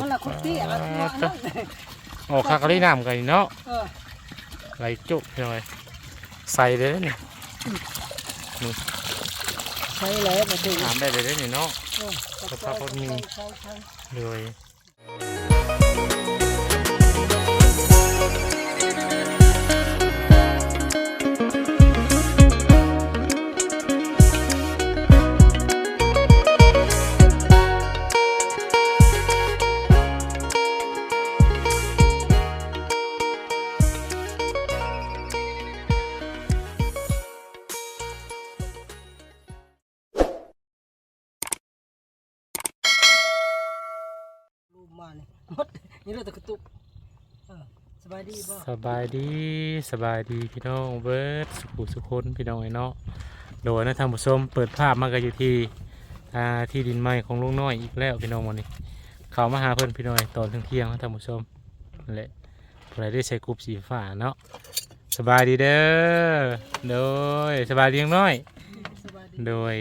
มันละคุกตี้อะไรตัวนั้นออกคักกะลี่น้ำกันเนาะเออไหลจุกหน่อยใส่เลยนี่ใช่แล้วมาดูถามได้เลยเด้อนี่เนาะเออครับครับผมมีใช่ใช่เลย นี่เราตะกระตุกเออสบายดีป่ะสบายดีสบายดีพี่น้องเบิร์ดสุขุสุคนพี่น้องไอ้เนาะโดยนะท่านผู้ชมเปิดภาพมากันอยู่ที่อ่าที่ดินใหม่ของลุงน้อยอีกแล้วพี่น้องวันนี้ เขามาหาเพื่อนพี่น้อยตอนเที่ยงๆนะท่านผู้ชมนั่นแหละเพื่อได้ใส่กรุ๊ปสีฟ้าเนาะสบายดีเด้อโดยสบายดียังน้อย สบายดีโดย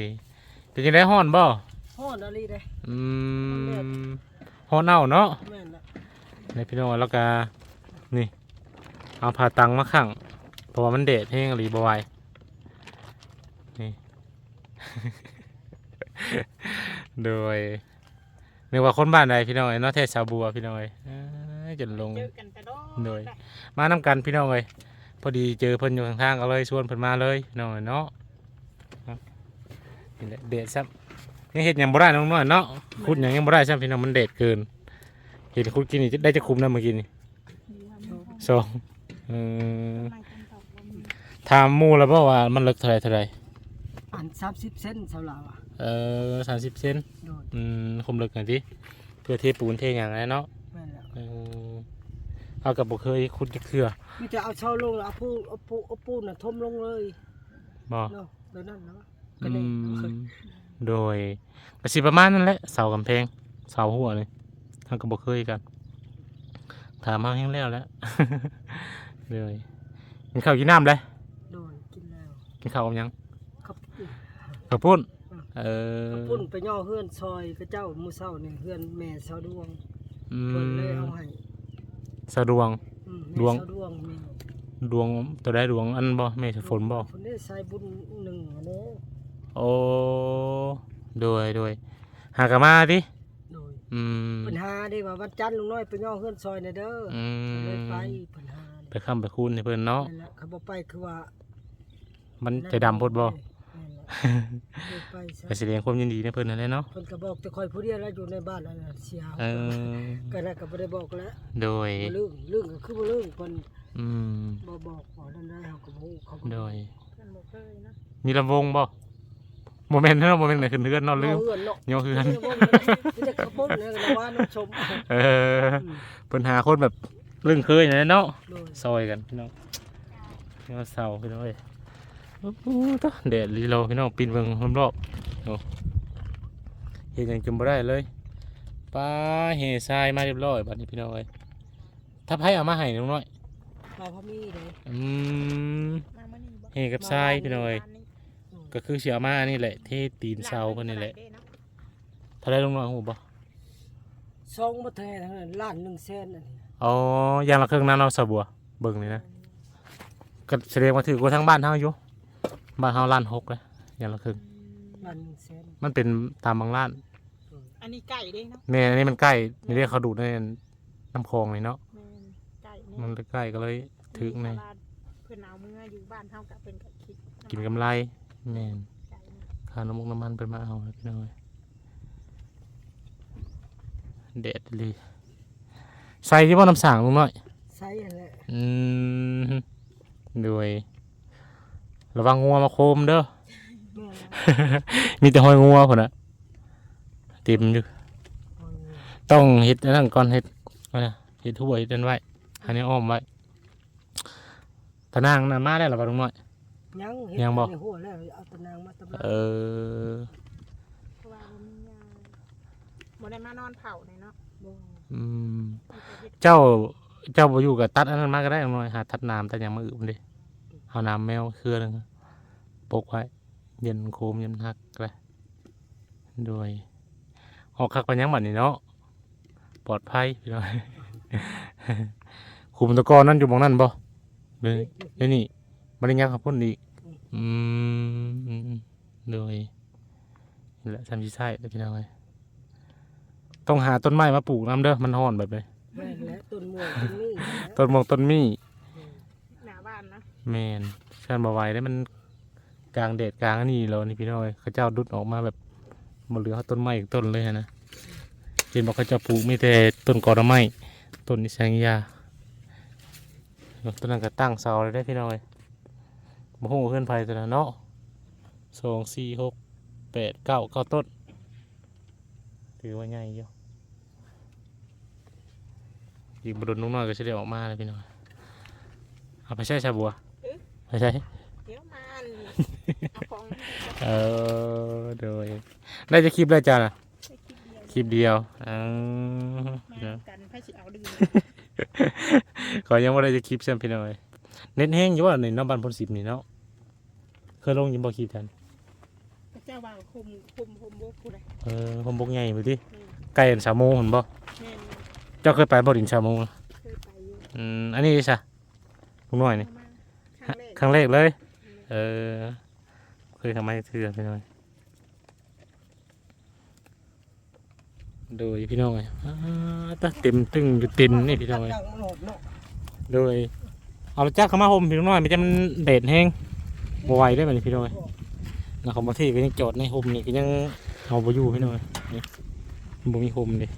เป็นยังไงฮ้อนบ่ห้อนอะไรเลยอืมฮ้อนเอาเนาะแม่นละในพี่น้องแล้วก็นี่ เอาผ่าตังมาขังเพราะว่ามันเดดแห้งหรือบไหวายนี่ โดยนึกว่าคนบ้านใดพี่น้องไอ้เนาะเทศสาบัวพี่น้องเอ้ยเอ้ยจนลง เจอกันแต่ดอกโดย มานำกันพี่น้องเอ้ยพอดีเจอเพิ่นอยู่ข้างๆก็เลยชวนเพิ่นมาเลยพี่น้องเอ้ยเนาะครับนี่แหละเดดซับยังเห็ดหยังบ่ได้น้องน้อยเนาะขุดหยังยังบ่ได้ซับพี่น้องมันเดดเกิน เห็นขุดกินนี่ได้จะคุมนะเมื่อกี้นี่สองเออถามหมู่แล้วบ่ว่ามันลึกเท่าไหรเท่าไหรอันสามสิบเซนสำหรับอะเออสามสิบเซนโดนอืมคุมลึกหน่อยดิเพื่อเทปูนเทอย่างไรเนาะแม่นละเออเอากับบ่เคยขุดจักเทื่อมีแต่เอาเช่าลงแล้วเอาปูเอาปูเอาปูน่ะทมลงเลยบ่เนาะเดี๋ยวนั้นเนาะก็อืได้มโดยกสิประมาณนั้นแหละเสากำแพงเสาหัวเลย ทางก็บ่เคยกัน ถามมาแห้งแล้วแหล้วเลยกินข้าวกินน้ำเลยโดนกินแล้วกินข้าวกับหยังขับปุ่นข้าวปุ้นเออขับปุ่นไปย่อเฮือนซอยกระเจ้ามือเศร้านี่เฮือนแม่เสาดวงอืเพิ่นเลยมเอาให้สะดวง อืมดวงแม่เสาดวงมีดวงตัวได้ดวงอันบ่แม่สฝนบ่เพิ่นได้ใส่บุญหนึ่งอันนี้โอ้โดยโดยหากนมาดิโดย อืมปัญหาได้ว่าวันจันทร์ลุงน้อยไปย่อเฮือนซอยน่ะเด้ออือเลยไปมปัญหาไปค้ำไปคูนให้เพิ่นเนาะนั่นแหละเขาบ่ไปคือว่ามันใจดำโพดบ่นั่นแหละเลยไปซะก็แสดงความยินดีในเพิ่นนั่นแหละเนาะเพิ่นก็บอกแต่คอยผู้เดียวแล้วอยู่ในบ้านนั่นน่ะเสียเออก็น่ะก็บ่ได้บอกแล้วโดยบ่ลืมลืมก็คือบ่ลืมเพิ่นอืมบ่บอกบ่นั่นได้เฮาก็บ่ฮู้เขาก็โดยเพื่อนบอกเคยเนาะมีลำวงบ่ โมเมนต์เนาะโมเมนต์ไหนขึ้นเรือนเนอนลืมเฮือนเนาะโยกเฮือนมีแต่ขับรถเนี่ยก็ว่าน้ำชมเออปัญหาคนแบบเรื่องเคยนะเนาะโดยซอยกันพี่น้องพี่น้องเสาพี่น้องเอ้ยโอ้โหตะแดดลีโลพี่น้องปีนเบิ่งรอบๆโอ้เฮ็ดหยังจำบ่ได้เลยป้าเฮทรายมาเรียบร้อยบัดนี้พี่น้องเอ้ยถ้าไผเอามาให้น้องน้อยมาพอมีเลย อืมมาเมื่อกเฮกับทรายพี่น้องเอ้ยร้านนี้ ก็คือเสียมานี่แหละเทตีนเสาเพิ่นนี่แหละร้าเด้เนาะถ้าได้ลงน้อยหูบ่ซองบ่แท้ทั้งนั้นล้าน1แสนอันนี้อ๋อย่างละครึ่งนั้นเราะสะบัวเบิ่งนี่นะก็แสดงว่าถือกว่าทั้งบ้านเฮาอยู่บ้านเฮาล้านหกเลยอย่างละครึ่งล้าน1แสนมันเป็นตามบางร้าน อันนี้ไก่เด้เนาะแม่อันนี้มันใกล้นี่เรียกเขาดูดในน้ำคลองเลยเนาะแม่นไก่มันเลยใกล้ก็เลยถึกในตลาดเพื่อนเอาเมื่ออยู่บ้านเฮากับเป็นกับคิดกินกำไร แม่นไก่นี่ค่าน้ำมันน้ำมันเป็นมาเอาพี่น้อยเด็ดเลยใส่ที่ว่าน้ำสางลุงน้อยใส่อันแหละอืมด้วยระวังงัวมาโคมเด้อแม่นมีแต่หอยงัวพุ่นน่ะเต็มอยู่ ต้องเฮ็ดอันนั่นก่อนเฮ็ดอะไรนะเฮ็ดถ้วยเฮ็ดอันไว้อันนี้อ้อมไว้ตะนางน่ะมาได้หรอบ่ลุงน้อย ยังเฮ็ดยังบ่ ในหัวแล้วเอาตะนางมาตะบะเออเพราะว่าบ่มียาบ่ได้มานอนเผาเลยเนาะบ่อืมมีแต่เฮ็ดเจ้าเจ้าบ่อยู่กับตัดอันนั้นมาก็ได้ลุงน้อยหาตัดน้ำตัดหยังมาอึมดิเอาน้ำแมวเครือหนึงปกไว้เย็นโคมเย็นฮักก็ได้ด้วยออกคักไปยังบัดนี้เนาะปลอดภัยพี่น้องคุมตะกอนนั่นอยู่หมองนั่นบ่เลยเดี๋ยวนี่บริญญาขับพ่นอีก อืมเลยนี่แหละทำชีใช่เด้อพี่น้องเอ้ยต้องหาต้นไม้มาปลูกน้ำเด้อมันห่อนแบบนี้แม่นแล้วต้นม่วงต้นนี้นะต้นมงต้นมี่หน้าบ้านนะแมนเชิญมาไว้ได้มันกลางแดดกลางอันนี้แล้วนี่พี่น้องเอ้ยเขาเจ้าดุดออกมาแบบหมดเหลือต้นไม้อีกต้นเลยนะเห็นบอกเขาเจะปลูกไม่แต่ต้นกอดไม้ต้นนิสังยาต้นนั้นก็ตั้งเสาเลยได้อพี่น้องเอ้ย บ่ฮู้เพื่อนไผตัวนั้นเนาะสองสี่หกแปดเก้าเก้าต้นถือว่าใหญ่อยู่อีกบดนน้อยๆก็จะได้ออกมาเลยพี่น้องเอาไปใช้ชาบัวไปใช้เดี๋ยวมันเอาของเออโดยได้จะคลิปได้จ้าล่ะไปคิดเดียวคลิปเดียวอืมมากันให้สิเอาดื้อขอยังว่าได้จะคลิปเช่นพี่น้อย เน็ตแห้งอยู่ว่าในน้ำบันพลสิบนี่เนาะเคยลงยิมบอคลิปกันพระเจ้าว่าคุมคุมคุมบุกผู้ใดเออผมบกใหญ่ไปดิอืมไก่อันสามโมงเห็นบ่แม่นเจ้าเคยไปบ่ดินสามโมงเคยไปอยู่อืมอันนี้ซะลุงน้อยนี่เอามาครั้งแรกครั้งแรกเลย เออ เคยทำไมเถื่อนพี่น้อยโดยพี่น้อยอ่าตะเต็มตึงอยู่เต็มนี่พี่น้อยจังมันโหดเนาะโดย เอาจักเข้ามาห่มพี่น้อยม่ใช่มันเด็ดแห้งบไหวได้ไหมนี่พี่น้อยนะเขาบางที่ก็ยังจอดในห่มนี่ก็ยังเอาไปอยู่พี่น้อยนี่มันบ่มีห่มเลย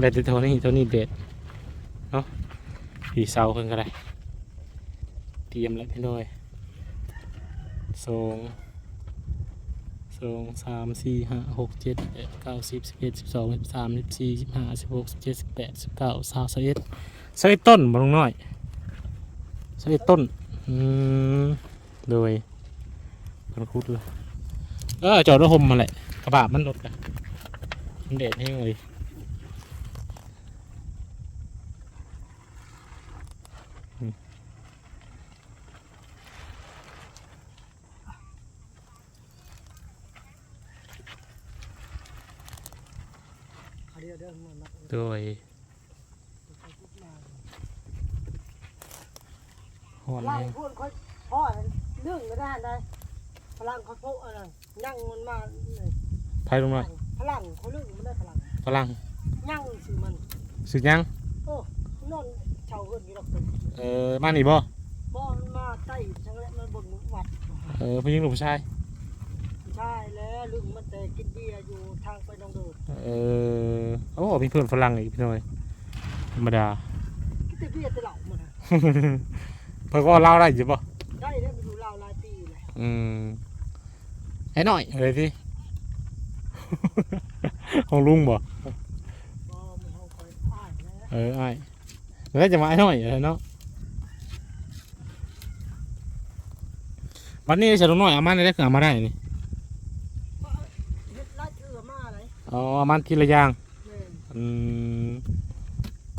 เด็ดแต่เท่านี้เท่านี้เด็ดเนาะพี่เสาเพิ่นก็ได้เตรียมแล้วพี่น้อยสองสองสามสี่ห้าหกเจ็ดแปดเก้าสิบสิบเอ็ดสิบสองสิบสามสิบสี่สิบห้าสิบหกสิบเจ็ดสิบแปดสิบเก้าสามสิบเอ็ด ใส่ต้นบลงน้อยใส่ต้นอืมโดยพันคุดเลยเออจอดรถหมมาแหละกระบะมันรถกันมันเด็ดให้เลยดี๋ยวเดี๋ยวมันมาโดย หอนไล่แห้งพูดค่อยพ่อเรื่องก็ได้ได้พลังเขาโพกอะไรยั่งมันมาเลยไทยลงหน่อยพลังเขาเรื่องมันได้พลังฝรั่งยั่งสิมันสึกยังโอ้นอนเช่าเงินอยู่หรอกเออมานี่บ่บ่มันมาใต้ทั้งแหละมันบนวัดเออผู้หญิงหรือผู้ชายใช่แล้วลึงมันแต่กินเบียร์อยู่ทางไปหนองเดือเออโอ้มีเพื่อนฝรั่งอีกพี่น้อยธรรมดากินแต่เบียร์แต่เหล้ามันน่ะ เพิ่นก็เล่าได้อยู่บ่ได้แล้วมันอยู่ลาวหลายปีเลยอืมไอ้หน่อยอะไรที่ ของลุงบ่บ่มันเฮาคอยอ้ายแล้วเออไอ้ายแล้วจะมาไอ้หน่อยเออเนาะวันนี้ฉันลุงน้อยเอามาได้คือเอามาได้นี่เฮ็ดลาดเอือมาเลยอ๋อเอามาทีละอย่าง แม่นอืม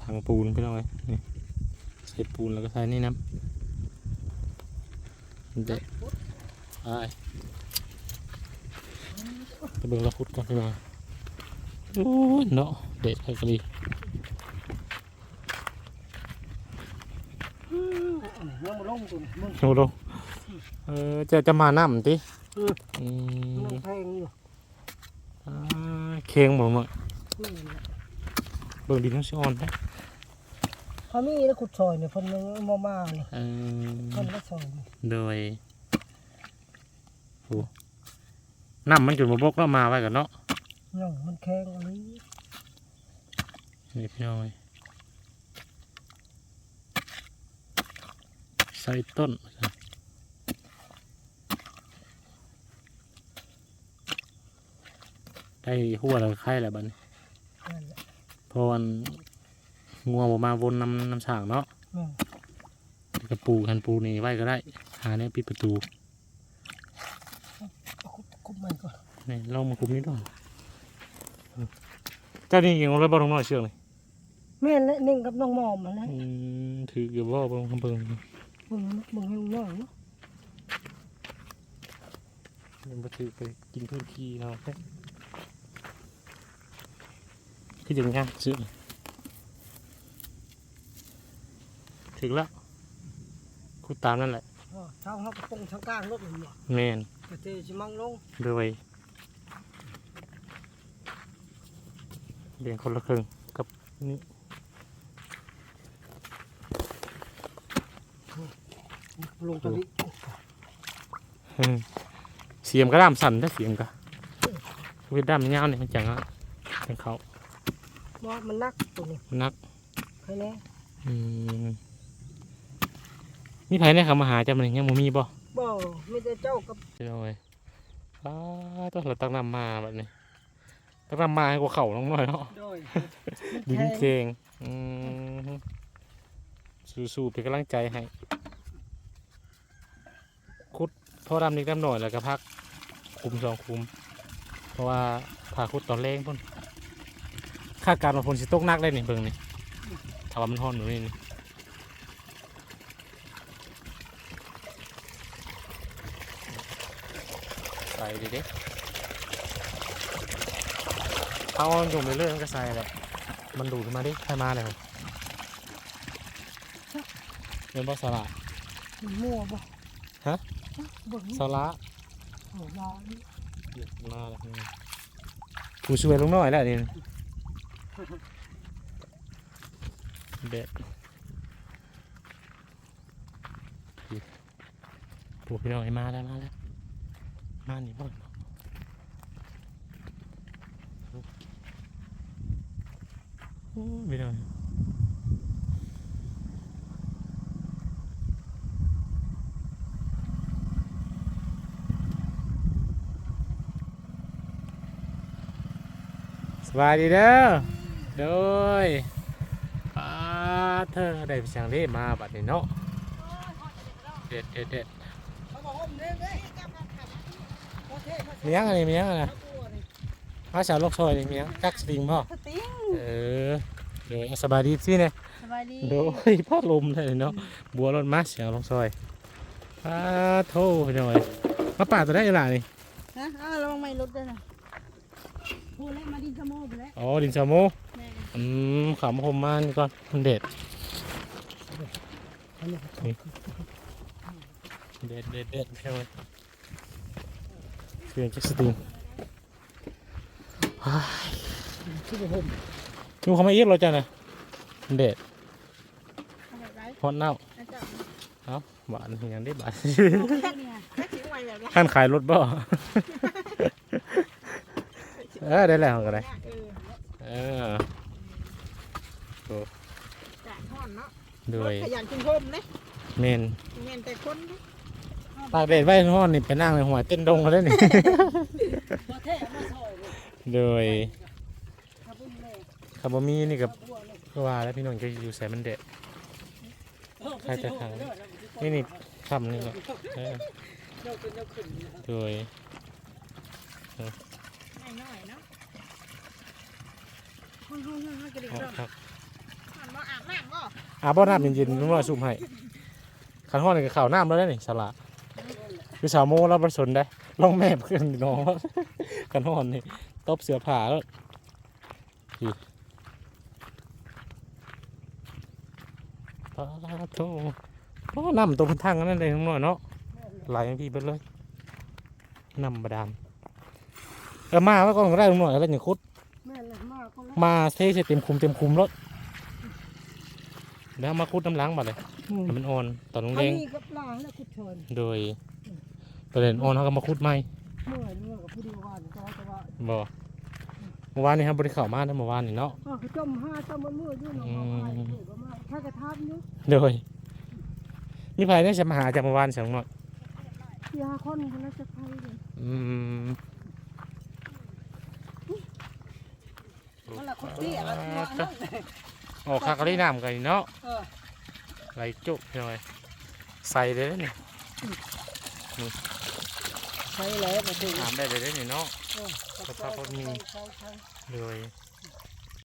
ทางปูนพี่น้องเอ้ยนี่ใส่ปูนแล้วก็ใส่นี่น้ำ เด็ดไอ้ายไปเบิ่งละพุดก่อนพี่น้องโอ้ยเนาะเด็ดไปกะลียังบ่ลงตุนมึงโอ้โหเออจะจะมาน้ำติอืมอืมันมแพงอยู่อ่าเคียงบ่หน่อยแม่นแหละเบิ่งดินทั้งสิอ่อนนะ เขามีแล้วขุดซอยเนี่ยเพิ่นยังบ่มานี่เออเพิ่นก็ซอยนี่โดยโอ้น้ำมันจุดมาบกแล้วมาไว้กันเนาะยังมันแข็งอะไรนี่พี่น้อยใส่ต้นได้หัวแล้วไข่แล้วบัดนี้นั่นแหละ เพราะวัน งัวบ่มาวนน้ำน้ำฉางเนาะแม่นกระปูคันปูนี่ไว้ก็ได้ หาเนี่ยปิดประตูเอาขุดขุดใหม่ก่อนนี่ลองมาคุมนี้ด้วยเจ้านี่ยิงเลยบ่ลงน้อยเชือกเลยแม่นและนิ่งกับน้องมอมมาแล้วอืมถือเกี่ยวบ่บ่ลงคำเบิ่งมึงมึงให้น้อยเนาะมันมาถือไปกินพื้นที่เราแค่คือยังยากซื้อ ถึงแล้วคุดตามนั่นแหละเออเช้าเขาก็ปงทางกลางรถมันบ่แมนกระเทชิมังลงโดยเรียงคนละครึ่งกับนี่ลงตะลิอืมเสียมก็ดามสั่นถ้าเสียมก็เวทดามมันยาวเนี่ยมันจังอะจังเขาบ่มันนักตัวนี้นักใครแน่อืม มีไผเนี่ยเขามาหาจำมันยังบ่มีบ่บ่มีแต่เจ้ากับเจ้าเอ้ยอ้าต้องเราตั้งนำมาแบบนี้ตั้งนำมาให้กว่าเขาน้องน้อยเนาะโดยดินเก่งอืมสู้ๆเป็นกำลังใจให้คุดพ่อดำนิดดำหน่อยแล้วก็พักคุมสองคุม เพราะว่าผ่าคุดตอนแรงพุ่นคาดการณ์ว่าฝนสิตกหนักได้นี่เบิ่งนี่ถ้าว่ามันฮ้อนอยู่นี่นี่ ใส่ดิเด้เอาอยู่ไปเรื่อยมันก็ใส่แหละมันดูดขึ้นมาดิใครมาเลยครับเป็นบอสละมั่วบ่ฮะบ่สละโอ้ยานี่มาแล้วผู้ช่วยลุงน้อยแล้วนี่เด็ดผู้พี่น้องให้มาแล้วมาแล้ว มานี่บ่โอ้ยพี่น้สบายดีเด้อโดยป้าเธอได้ไปสั่งได้มาบัดนี้เนาะเด็ดเด็ดเด็ด เขาบอกว่าเด้เด้โอเคมามียังอะไรมียังอะไรตัวนี่มาสาวโลกซอยนี่มียังจักสติงพ่อสติงเออเดี๋ยวสบายดีสิเนี่ยสบายดีโดยพ่อลมเลยเนาะบัวรถมาเสียงลงซอยป้าโทพี่น้อยมาป่าตัวได้ยังไงนี่ฮะอ้าวระวังไม่รถด้วยนะพูดแล้วมาดินสมอไปแล้วอ๋อดินสาโมแม่อืมขำผมมานี่ก่อนมันเด็ดเด็ดเด็ดเด็ดพี่น้อย เสียงจักสติงชื่อผมดูเขามาอีกเราจ้ะนะมันเด็ดเอาแบบไรฮอตเน่าอาจารย์เอ้าหวานอย่างนี้บานเนี่ยแค่ทิ้งไว้แบบไรท่านขายรถบ่เออได้แล้วก็ได้เออเออจากห่อนเนาะโดยขยันกินโฮมเนี่ยเมนเงินแต่คนเด้ ตากแดดไว้ห้อนนี่ไปนั่งในหัวเต้นดงมาแล้วนี่มาแท้มาซอยเลยโดยครับพุ่นแม่คาร์บมีนี่กับบัวเลยก็ว่าแล้วพี่นนท์ก็อยู่ใส่มันเด็ดเออใครจะทำ นี่นี่ทำนี่แหละเออเจ้าเป็นเจ้าขึ้นนะโดยน้อยๆเนาะห้องห้องห้องห้องกระดิ่งเอาเริ่มครับห่อนบ่อาบน้ำบ่อาบ่อน้ำเย็นๆนุ่มๆซุ่มให้ขันห้อนนี่ก็ข่าวน้ำแล้วได้นี่สละ คือสาวโมเราผสนได้ลองแม่เพื่อนน้องขันห้อนนี่ตบเสือผ่าแล้วพี่ปาโตโอ้น้ำตัวพันทางนั่นเลยทั้งหน่อยเนาะไหลอย่างพี่เบิดเลยนำบาดาลเออมาไว้ก่อนก็ได้ลุงหน่อยแล้วอย่างคุดแม่เลยมากก็แล้วมาเทใส่เต็มคุมเต็มคุมรถแล้วมาคุดน้ำล้างบัดเลยให้มันอ่อนตอนลงอัแดนงนี้กับล้างแล้วกุดเชิญโดย ประเด็นอ่อนเขาก็มาคุดใหม่เมื่อยเมื่อยกับผู้ดีว่าแต่ว่าแต่ว่าบ่เมื่อวานนี้ครับบริข่าวมานะเมื่อวานนี่เนาะอ้าวเขาจมห้าจมมันเมื่อยอยู่เนาะเอาไปเมื่อยก็มาถ้ากระทำอยู่โดยมีใครได้จะมาหาจากเมื่อวานเสียงหน่อยที่ห้าคนคนละจะไปเลยอืมนั่นแหละคนเตี้ยละตัวนั่นโอ้คากะลีน้ำกันเนาะเออไหลจุกหน่อยใส่เลยเด้อนี่ ใช่แล้วมาถึงถามได้เลยเด้อนี่เนาะ เออสภาพคนมีใช่ใช่เลยใ